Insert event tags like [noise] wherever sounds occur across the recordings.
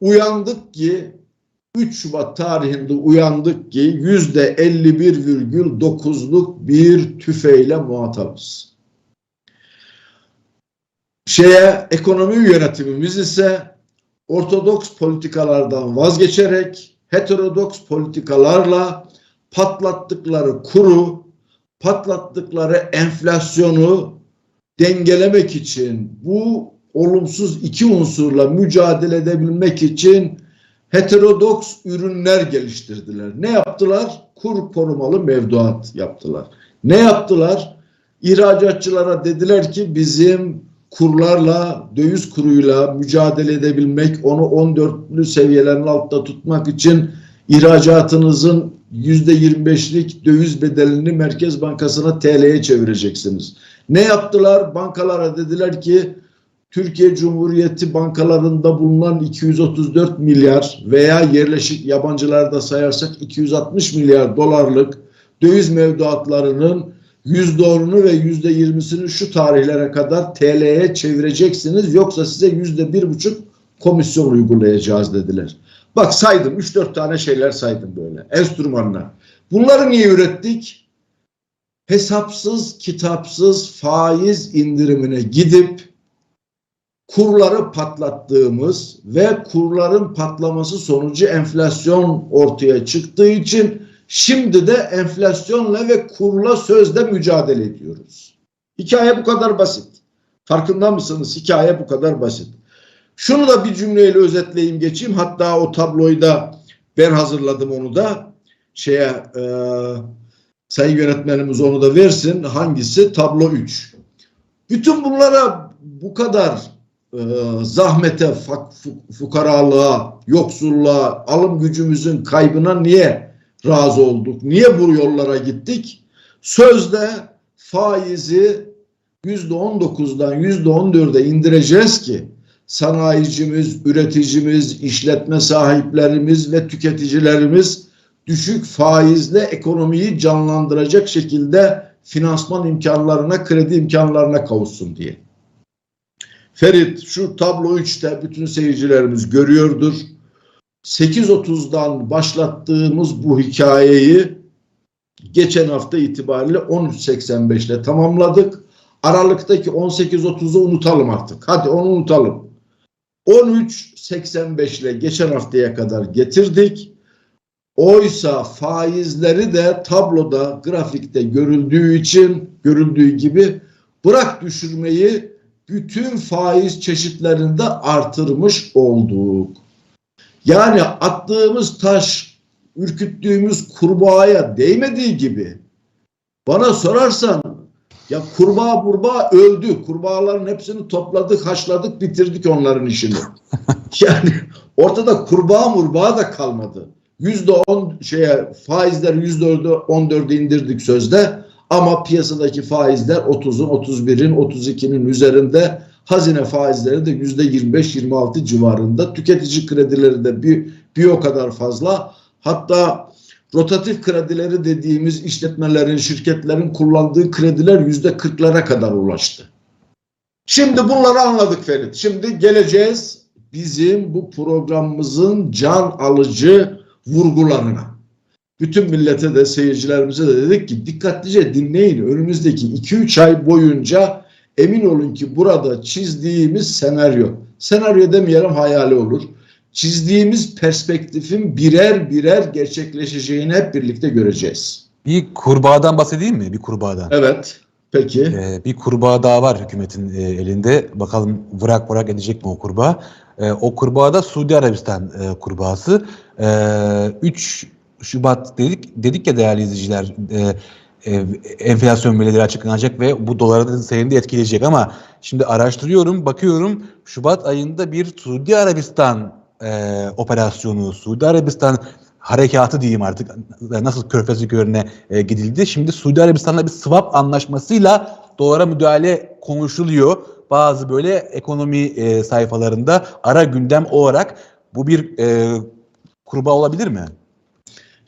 uyandık ki 3 Şubat tarihinde uyandık ki yüzde 51,9'luk bir tüfeyle muhatabız. Şeye ekonomi yönetimimiz ise ortodoks politikalardan vazgeçerek heterodoks politikalarla patlattıkları kuru, patlattıkları enflasyonu dengelemek için bu olumsuz iki unsurla mücadele edebilmek için heterodoks ürünler geliştirdiler. Ne yaptılar? Kur korumalı mevduat yaptılar. Ne yaptılar? İhracatçılara dediler ki bizim kurlarla, döviz kuruyla mücadele edebilmek, onu 14'lü seviyelerin altta tutmak için ihracatınızın %25'lik döviz bedelini Merkez Bankası'na TL'ye çevireceksiniz. Ne yaptılar? Bankalara dediler ki Türkiye Cumhuriyeti bankalarında bulunan 234 milyar veya yerleşik yabancılarda sayarsak 260 milyar dolarlık döviz mevduatlarının %10'unu ve %20'sini şu tarihlere kadar TL'ye çevireceksiniz yoksa size %1,5 komisyon uygulayacağız dediler. Bak saydım 3-4 tane şeyler saydım böyle enstrümanlar. Bunları niye ürettik? Hesapsız, kitapsız faiz indirimine gidip kurları patlattığımız ve kurların patlaması sonucu enflasyon ortaya çıktığı için şimdi de enflasyonla ve kurla sözde mücadele ediyoruz. Hikaye bu kadar basit. Farkında mısınız? Hikaye bu kadar basit. Şunu da bir cümleyle özetleyeyim geçeyim. Hatta o tabloyu da ben hazırladım onu da. Şeye e, sayın yönetmenimiz onu da versin. Hangisi? Tablo 3. Bütün bunlara bu kadar e, zahmete, fak, fukaralığa, yoksulluğa, alım gücümüzün kaybına niye razı olduk? Niye bu yollara gittik? Sözde faizi yüzde on dokuzdan yüzde on dörde indireceğiz ki sanayicimiz, üreticimiz, işletme sahiplerimiz ve tüketicilerimiz düşük faizle ekonomiyi canlandıracak şekilde finansman imkanlarına, kredi imkanlarına kavuşsun diye. Ferit şu tablo 3'te bütün seyircilerimiz görüyordur. 8.30'dan başlattığımız bu hikayeyi geçen hafta itibariyle 13.85 ile tamamladık. Aralıktaki 18.30'u unutalım artık. Hadi onu unutalım. 13.85 ile geçen haftaya kadar getirdik. Oysa faizleri de tabloda, grafikte görüldüğü için, görüldüğü gibi bırak düşürmeyi bütün faiz çeşitlerinde artırmış olduk. Yani attığımız taş, ürküttüğümüz kurbağaya değmediği gibi bana sorarsan ya kurbağa burbağa öldü. Kurbağaların hepsini topladık, haşladık, bitirdik onların işini. [laughs] yani ortada kurbağa murbağa da kalmadı. Yüzde on şeye faizler yüzde on dördü indirdik sözde. Ama piyasadaki faizler 30'un, 31'in, 32'nin üzerinde. Hazine faizleri de yüzde 25-26 civarında. Tüketici kredileri de bir, bir o kadar fazla. Hatta rotatif kredileri dediğimiz işletmelerin, şirketlerin kullandığı krediler yüzde 40'lara kadar ulaştı. Şimdi bunları anladık Ferit. Şimdi geleceğiz bizim bu programımızın can alıcı vurgularına. Bütün millete de seyircilerimize de dedik ki dikkatlice dinleyin. Önümüzdeki 2-3 ay boyunca emin olun ki burada çizdiğimiz senaryo, senaryo demeyelim hayali olur. Çizdiğimiz perspektifin birer birer gerçekleşeceğini hep birlikte göreceğiz. Bir kurbağadan bahsedeyim mi? Bir kurbağadan. Evet. Peki. Ee, bir kurbağa daha var hükümetin e, elinde. Bakalım vırak vırak edecek mi o kurbağa? E, o kurbağa da Suudi Arabistan e, kurbağası. E, 3 Şubat dedik dedik ya değerli izleyiciler e, e, enflasyon verileri açıklanacak ve bu doların seyrini etkileyecek ama şimdi araştırıyorum bakıyorum Şubat ayında bir Suudi Arabistan e, operasyonu Suudi Arabistan harekatı diyeyim artık nasıl Körfez ülkelerine e, gidildi. Şimdi Suudi Arabistan'la bir swap anlaşmasıyla dolara müdahale konuşuluyor. Bazı böyle ekonomi e, sayfalarında ara gündem olarak bu bir e, kurbağa olabilir mi?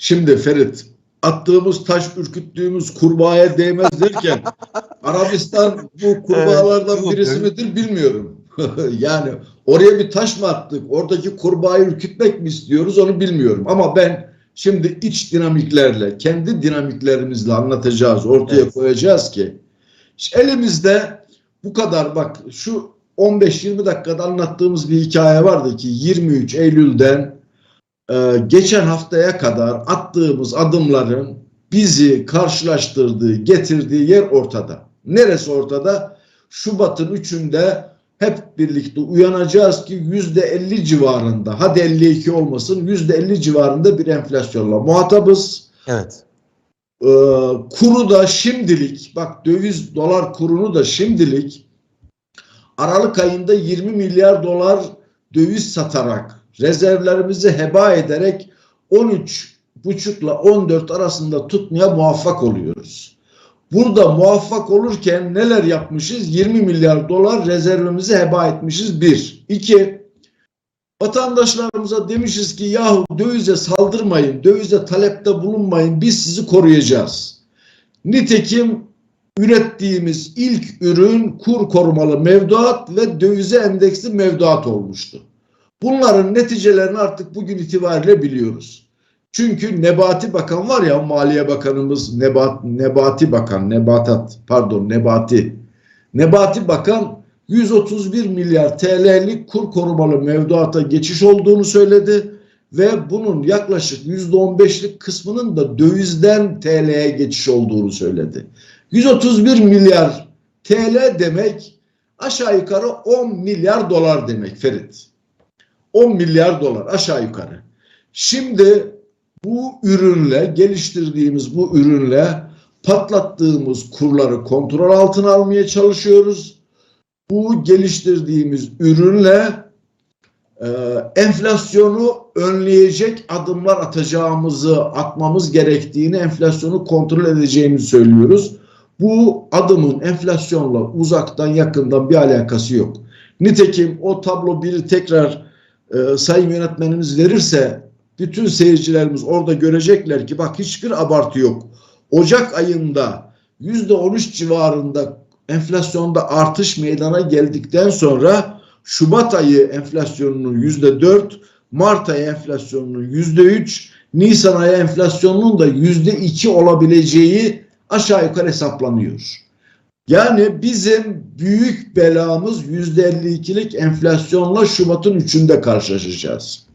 Şimdi Ferit attığımız taş ürküttüğümüz kurbağaya değmez derken [laughs] Arabistan bu kurbağalardan Evet, birisi midir bilmiyorum. [laughs] yani oraya bir taş mı attık? Oradaki kurbağayı ürkütmek mi istiyoruz onu bilmiyorum. Ama ben şimdi iç dinamiklerle, kendi dinamiklerimizle anlatacağız, ortaya Evet. koyacağız ki elimizde bu kadar bak şu 15-20 dakikada anlattığımız bir hikaye vardı ki 23 Eylül'den e, geçen haftaya kadar attığımız adımların bizi karşılaştırdığı, getirdiği yer ortada. Neresi ortada? Şubat'ın 3'ünde hep birlikte uyanacağız ki yüzde 50 civarında, hadi 52 olmasın, yüzde 50 civarında bir enflasyonla muhatabız. Evet. Ee, kuru da şimdilik, bak döviz dolar kurunu da şimdilik Aralık ayında 20 milyar dolar döviz satarak, rezervlerimizi heba ederek 13 buçukla 14 arasında tutmaya muvaffak oluyoruz. Burada muvaffak olurken neler yapmışız? 20 milyar dolar rezervimizi heba etmişiz. Bir. İki. Vatandaşlarımıza demişiz ki yahu dövize saldırmayın, dövize talepte bulunmayın, biz sizi koruyacağız. Nitekim ürettiğimiz ilk ürün kur korumalı mevduat ve dövize endeksli mevduat olmuştu. Bunların neticelerini artık bugün itibariyle biliyoruz. Çünkü Nebati Bakan var ya Maliye Bakanımız Nebat, Nebati Bakan, Nebatat pardon Nebati. Nebati Bakan 131 milyar TL'lik kur korumalı mevduata geçiş olduğunu söyledi ve bunun yaklaşık %15'lik kısmının da dövizden TL'ye geçiş olduğunu söyledi. 131 milyar TL demek aşağı yukarı 10 milyar dolar demek Ferit. 10 milyar dolar aşağı yukarı. Şimdi bu ürünle geliştirdiğimiz bu ürünle patlattığımız kurları kontrol altına almaya çalışıyoruz. Bu geliştirdiğimiz ürünle e, enflasyonu önleyecek adımlar atacağımızı, atmamız gerektiğini, enflasyonu kontrol edeceğimizi söylüyoruz. Bu adımın enflasyonla uzaktan yakından bir alakası yok. Nitekim o tablo biri tekrar e, sayın yönetmenimiz verirse bütün seyircilerimiz orada görecekler ki bak hiçbir abartı yok. Ocak ayında yüzde 13 civarında enflasyonda artış meydana geldikten sonra Şubat ayı enflasyonunun yüzde dört, Mart ayı enflasyonunun yüzde üç, Nisan ayı enflasyonunun da yüzde iki olabileceği aşağı yukarı hesaplanıyor. Yani bizim büyük belamız yüzde 52'lik enflasyonla Şubat'ın üçünde karşılaşacağız.